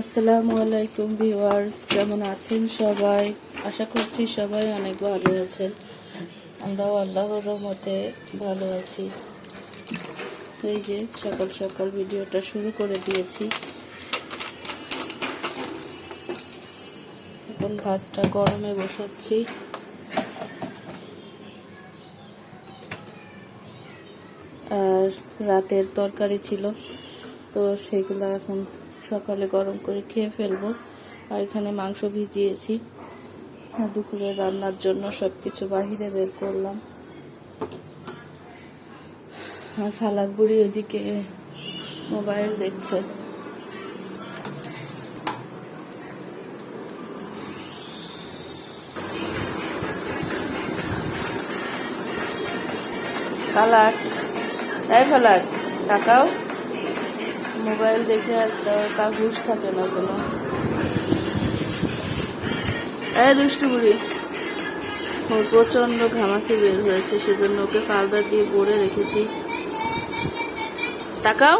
আসসালামু আলাইকুম ভিউয়ার্স, কেমন আছেন সবাই? আশা করছি সবাই অনেক ভালো আছেন। আমরাও আল্লাহর রহমতে ভালো আছি। এই যে সকাল সকাল ভিডিওটা শুরু করে দিয়েছি। এখন ভাতটা গরমে বসাচ্ছি। আর রাতের তরকারি ছিল, তো সেগুলো এখন সকালে গরম করে খেয়ে ফেলব। আর এখানে মাংস ভিজিয়েছি। দুপুরে রান্নার জন্য সব কিছু বাহিরে বের করলাম। আর ফালাক বুড়ি ওদিকে মোবাইল দেখছে। ফালাক তাই ফালাক, তাকাও। মোবাইল দেখে আর তার হুশ থাকে না কোনো। এই দুষ্টু বুড়ি, ওর প্রচণ্ড ঘামাচি বের হয়েছে, সেজন্য ওকে পাউডার দিয়ে পরে রেখেছি। তাকাও,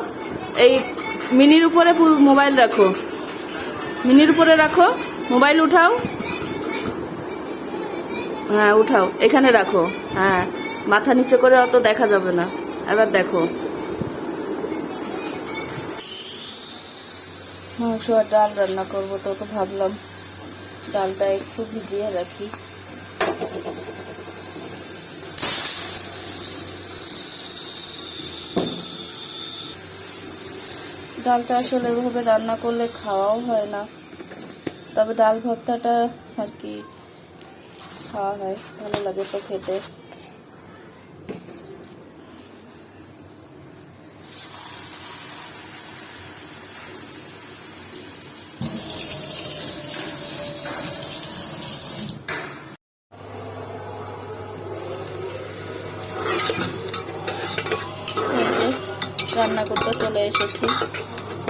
এই মিনির উপরে মোবাইল রাখো। মিনির উপরে রাখো, মোবাইল উঠাও। হ্যাঁ উঠাও, এখানে রাখো। হ্যাঁ মাথা নিচে করে অত দেখা যাবে না। এবার দেখো। মাংস আর ডাল রান্না করব, তো তো ভাবলাম ডালটা একটু ভিজিয়ে রাখি। ডালটা আসলে এভাবে রান্না করলে খাওয়াও হয় না, তবে ডাল ভর্তাটা আর কি খাওয়া হয়, ভালো লাগে তো খেতে। রান্না করতে চলে এসেছি।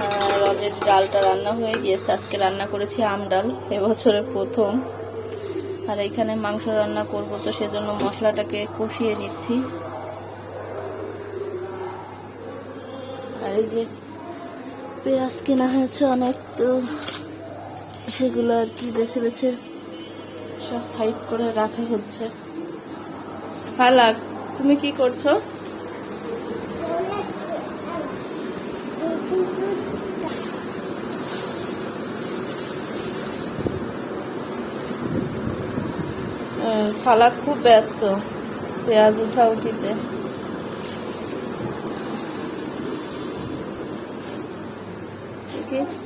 আর অলরেডি ডালটা রান্না হয়ে গিয়েছে। আজকে রান্না করেছি আম ডাল এবছরের প্রথম। আর এখানে মাংস রান্না করব, তো সেজন্য মশলাটাকে কষিয়ে নিচ্ছি। আর এই যে পেঁয়াজ কেনা হয়েছে অনেক, তো সেগুলো আর কি বেছে বেছে সব সাইড করে রাখা হচ্ছে। ফালাক তুমি কি করছ? খালা খুব ব্যস্ত পেঁয়াজ উঠা উঠিতে।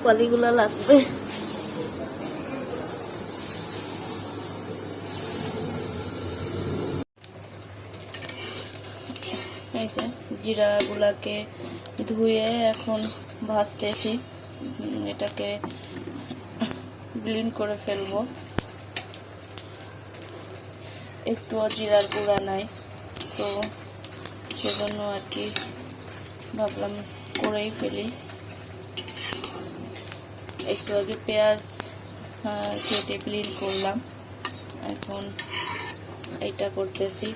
কলিগুলা লাগবে। এই যে জিরাগুলাকে ধুয়ে এখন ভাজতেছি। এটাকে ব্লিন্ড করে ফেলব। একটুও জিরার গুঁড়া নাই, তো সেজন্য আর কি ভাবলাম করেই ফেলি। একটু আগে পেঁয়াজ কেটে ক্লিন করলাম। এখন এটা করতেছি।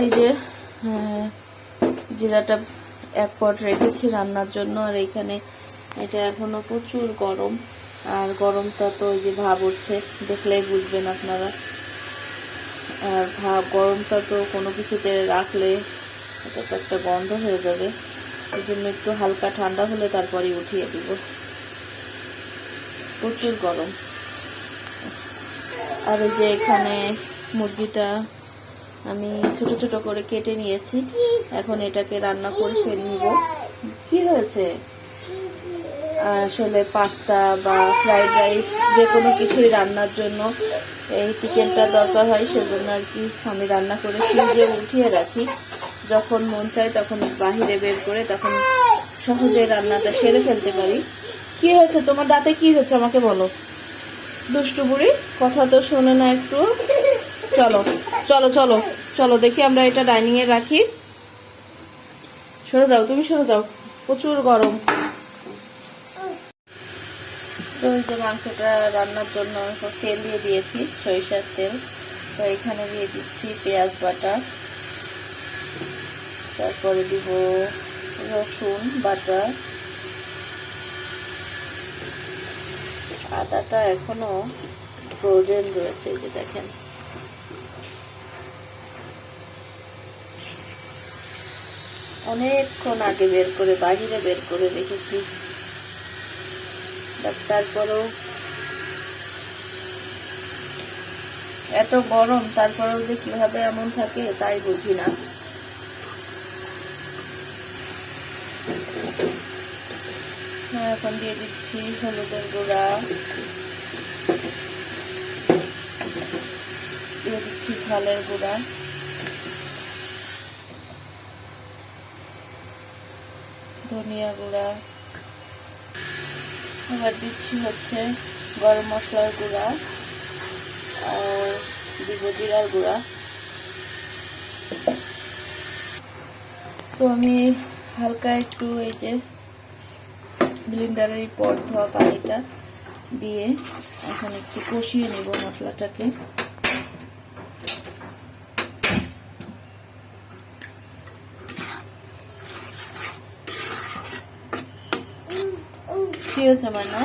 এই যে আহ, জিরাটা এক পট রেখেছি রান্নার জন্য আর এইখানে এটা এখনও প্রচুর গরম আর গরমটা তো ওই যে ভাব উঠছে দেখলেই বুঝবেন আপনারা। আর ভাব গরমটা তো কোনো কিছুতে রাখলে এটা তো একটা গন্ধ হয়ে যাবে এই জন্য একটু হালকা ঠান্ডা হলে তারপরে উঠিয়ে দিব। প্রচুর গরম। আর এই যে এখানে মুরগিটা আমি ছোট ছোট করে কেটে নিয়েছি। এখন এটাকে রান্না করে ফেলে নিব। কি হয়েছে? আসলে পাস্তা বা ফ্রাইড রাইস যে কোনো কিছুই রান্নার জন্য এই চিকেনটা দরকার হয়, সেজন্য আর কি আমি রান্না করে ফ্রিজে উঠিয়ে রাখি। যখন মন চায় তখন বাহিরে বের করে তখন সহজে রান্নাটা সেরে ফেলতে পারি। কি হয়েছে? তোমার দাঁতে কি হয়েছে? আমাকে বলো। দুষ্টু বুড়ি, কথা তো শোনে না একটু। চলো চলো চলো চলো, দেখি আমরা এটা ডাইনিং এ রাখি। সরে যাও, তুমি সরে যাও, প্রচুর গরম। তো মাংসটা রান্নার জন্য তেল দিয়ে দিয়েছি, সরিষার তেল। তো এখানে দিয়ে দিচ্ছি পেঁয়াজ বাটা। তারপরে দিব রসুন বাটা। আদাটা এখনও ফ্রোজেন রয়েছে যে দেখেন। অনেকক্ষণ আগে বের করে বাহিরে বের করে রেখেছি। তারপরেও এত গরম তারপরেও যে কীভাবে এমন থাকে তাই বুঝি না। হ্যাঁ, এখন দিয়ে দিচ্ছি হলুদের গুঁড়া। দিয়ে দিচ্ছি ঝালের গুঁড়া। ধনিয়া গুঁড়া এবার দিচ্ছি হচ্ছে গরম মশলার গুঁড়া আর দিব জিরার গুঁড়া। তো আমি হালকা একটু এই যে ব্লিন্ডারের পর ধোয়া পানিটা দিয়ে এখন একটু কষিয়ে নেব মশলাটাকে। কি হয়েছে মানা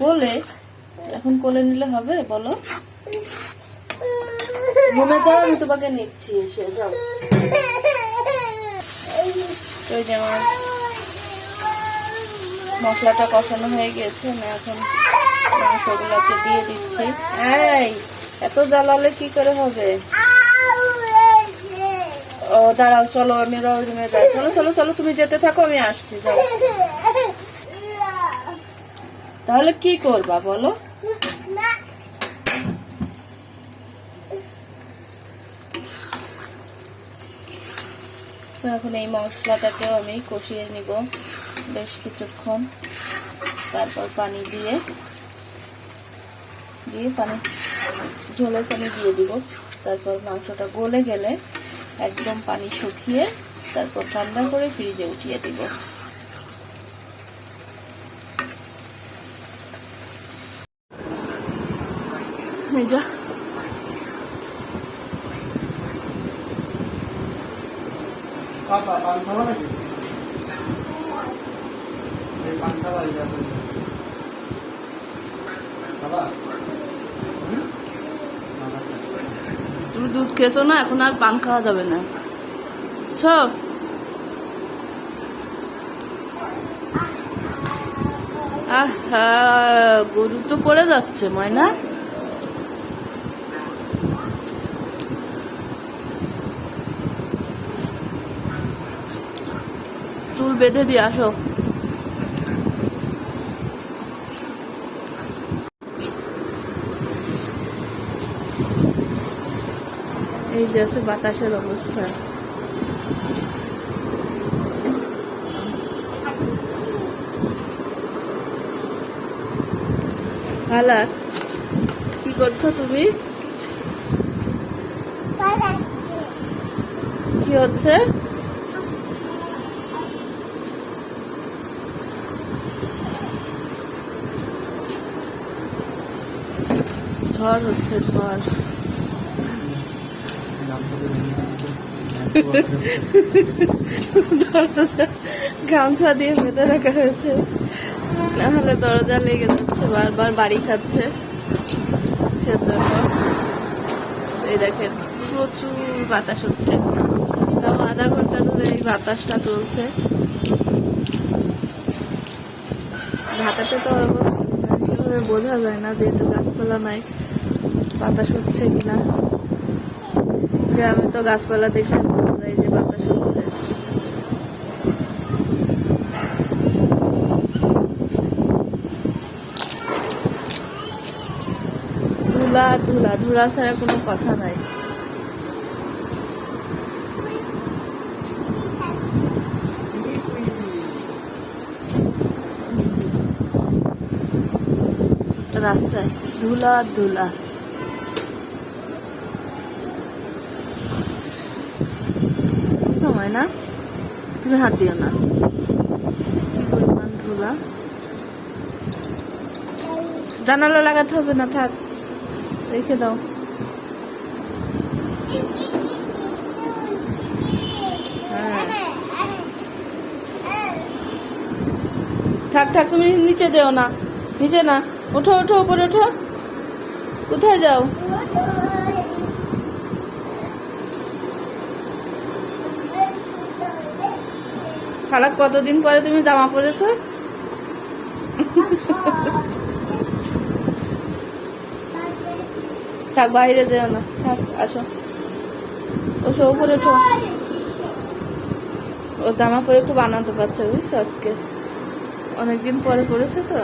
কোলে? এখন কোলে নিলে হবে, বলো? রুমে যাও, আমি তোমাকে নিচ্ছি, এসে যাও। ওই যে আমার মশলাটা কষানো হয়ে গেছে, আমি এখন মাংসগুলোকে দিয়ে দিচ্ছি। এই, এত জ্বালালে কি করে হবে? ও, দাঁড়াও, চলো রুমে যাই। চলো চলো চলো, তুমি যেতে থাকো, আমি আসছি তাহলে কি করবা, বলো? এখন এই মশলাটাকেও আমি কষিয়ে নিব বেশ কিছুক্ষণ। তারপর পানি দিয়ে দিয়ে পানি, ঝোলের পানি দিয়ে দিব। তারপর মাংসটা গলে গেলে একদম পানি শুকিয়ে তারপর ঠান্ডা করে ফ্রিজে উঠিয়ে দিব। যা। পান খাওয়া নাকি? পান খাওয়া এই যাবে খাবা হুম? না, না, না। তুমি দুধ খেয়েছো না, এখন আর পান খাওয়া যাবে না। ছ। গরু তো পড়ে যাচ্ছে, ময়না। চুল বেঁধে দিয়ে আসো। এই যে আছে বাতাসের অবস্থা। হালা কি করছ তুমি? কি হচ্ছে? ঝড় হচ্ছে ঝড়। দরজা গামছা দিয়ে বেঁধে রাখা হয়েছে। নাহলে দরজা লেগে যাচ্ছে, বারবার বাড়ি খাচ্ছে। সেজন্য এই দেখেন, প্রচুর বাতাস হচ্ছে। তাও আধা ঘণ্টা ধরে এই বাতাসটা চলছে। ঢাকাতে তো সেভাবে বোঝা যায় না যেহেতু গাছপালা নাই, বাতাস হচ্ছে কিনা। গ্রামে তো গাছপালা দেখে যে বাতাস ধুলা ধুলা ধুলা ছাড়া কোনো কথা নাই। রাস্তায়, ধুলা ধুলা। হয় না? তুমি হাত দিও না। কি পরিমাণ ধুলা। জানালা লাগাতে হবে না, থাক। রেখে দাও। হ্যাঁ। থাক থাক, তুমি নিচে যেও না। নিচে না। ওঠো ওঠো উপরে ওঠো। কোথায় যাও? খারাপ কতদিন পরে তুমি জামা পরেছো? থাক, বাইরে যেও না। থাক, আসো। ওসো, উপরে ওঠো। ও জামা পরে খুব আনন্দ পাচ্ছে, বুঝছ আজকে? অনেকদিন পরে পড়েছে তো?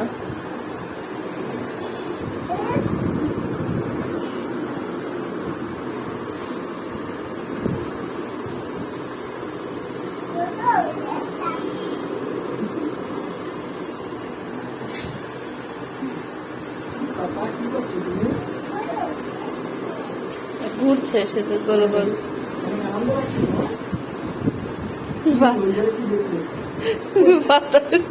ঘুরছে সে তো গোল গোল বাতাস।